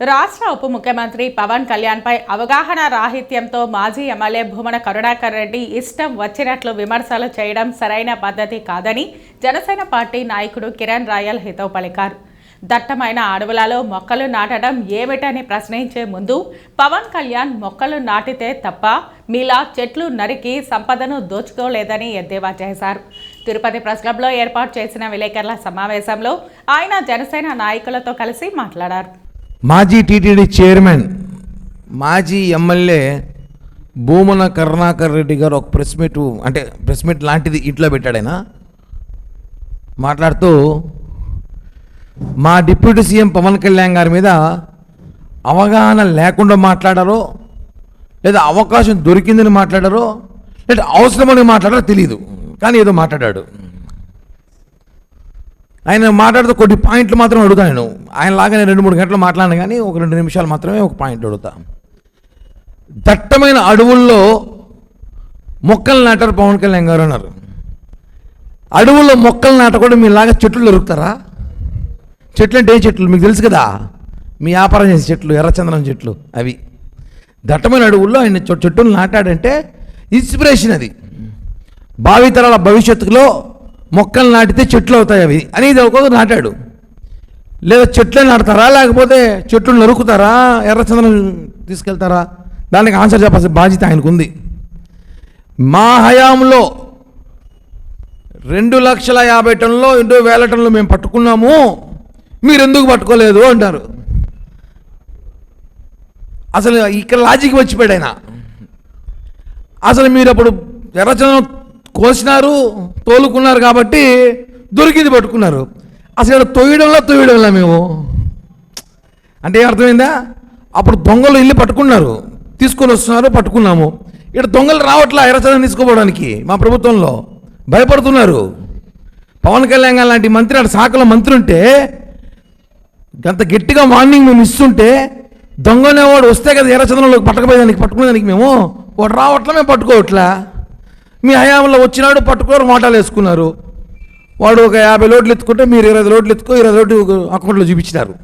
రాష్ట్ర ఉప ముఖ్యమంత్రి పవన్ కళ్యాణ్పై అవగాహన రాహిత్యంతో మాజీ ఎమ్మెల్యే భూమన కరుణాకర్ రెడ్డి ఇష్టం వచ్చినట్లు విమర్శలు చేయడం సరైన పద్ధతి కాదని జనసేన పార్టీ నాయకుడు కిరణ్ రాయల్ హితవు పలికారు. దట్టమైన అడవులలో మొక్కలు నాటడం ఏమిటని ప్రశ్నించే ముందు పవన్ కళ్యాణ్ మొక్కలు నాటితే తప్ప మీలా చెట్లు నరికి సంపదను దోచుకోలేదని ఎద్దేవా చేశారు. తిరుపతి ప్రెస్ క్లబ్లో ఏర్పాటు చేసిన విలేకరుల సమావేశంలో ఆయన జనసేన నాయకులతో కలిసి మాట్లాడారు. మాజీ టీటీడీ చైర్మన్ మాజీ ఎమ్మెల్యే భూమన కరుణాకర్ రెడ్డి గారు ఒక ప్రెస్ మీట్ అంటే ప్రెస్ మీట్ లాంటిది ఇంట్లో పెట్టాడు ఆయన. మాట్లాడుతూ మా డిప్యూటీ సీఎం పవన్ కళ్యాణ్ గారి మీద అవగాహన లేకుండా మాట్లాడారో లేదా అవకాశం దొరికిందని మాట్లాడారో లేదా అవసరమని మాట్లాడారో తెలియదు కానీ ఏదో మాట్లాడాడు. ఆయన మాట్లాడుతూ కొన్ని పాయింట్లు మాత్రం అడుగుతాను నేను. ఆయన లాగా నేను రెండు మూడు గంటలు మాట్లాడిన కానీ ఒక రెండు నిమిషాలు మాత్రమే ఒక పాయింట్ అడుగుతా. దట్టమైన అడవుల్లో మొక్కలు నాటారు పవన్ కళ్యాణ్ గారు అన్నారు. అడవుల్లో మొక్కలు నాటకూడదు మీలాగా చెట్లు దొరుకుతారా? చెట్లు అంటే ఏ చెట్లు? మీకు తెలుసు కదా మీ వ్యాపారం చేసే చెట్లు ఎర్రచందనం చెట్లు అవి. దట్టమైన అడవుల్లో ఆయన చెట్టును చెట్టులు నాటాడంటే ఇన్స్పిరేషన్ అది. భావితరాల భవిష్యత్తులో మొక్కలు నాటితే చెట్లు అవుతాయి అవి. అనేది ఇది నాటాడు. లేదా చెట్లే నాటుతారా? లేకపోతే చెట్లు నరుకుతారా? ఎర్రచందనం తీసుకెళ్తారా? దానికి ఆన్సర్ చెప్పాల్సిన బాధ్యత ఆయనకు ఉంది మా హయాంలో రెండు లక్షల యాభై టన్నులో రెండు వేల టన్నులు మేము పట్టుకున్నాము. మీరు ఎందుకు పట్టుకోలేదు? అంటారు. అసలు ఇక్కడ లాజిక్ వచ్చిపోయాడు ఆయన. అసలు మీరు అప్పుడు ఎర్రచందనం కోసినారు తోలుకున్నారు కాబట్టి దొరికింది పట్టుకున్నారు. అసలు ఇక్కడ తొయ్యడంలో తొయ్యడంలా మేము. అంటే ఏం అర్థమైందా? అప్పుడు దొంగలు ఇల్లు పట్టుకున్నారు తీసుకొని వస్తున్నారు పట్టుకున్నాము. ఇక్కడ దొంగలు రావట్లా ఎరచదం తీసుకోవడానికి మా ప్రభుత్వంలో. భయపడుతున్నారు. పవన్ కళ్యాణ్ గారు లాంటి మంత్రి అటు శాఖలో మంత్రి ఉంటే అంత గట్టిగా వార్నింగ్ మేము ఇస్తుంటే దొంగనేవాడు వస్తే కదా ఎర్రచంద్రంలోకి పట్టకపోయేదానికి పట్టుకునేదానికి మేము. వాడు రావట్లా మేము పట్టుకోవట్లా. మీ హయాంలో వచ్చినాడు పట్టుకోరు మోటాలు వేసుకున్నారు. వాడు ఒక యాభై లోట్లు ఎత్తుకుంటే మీరు ఇరవై లోట్లు ఎత్తుకో ఇరవై లోట్లు అకౌంట్లో చూపించినారు.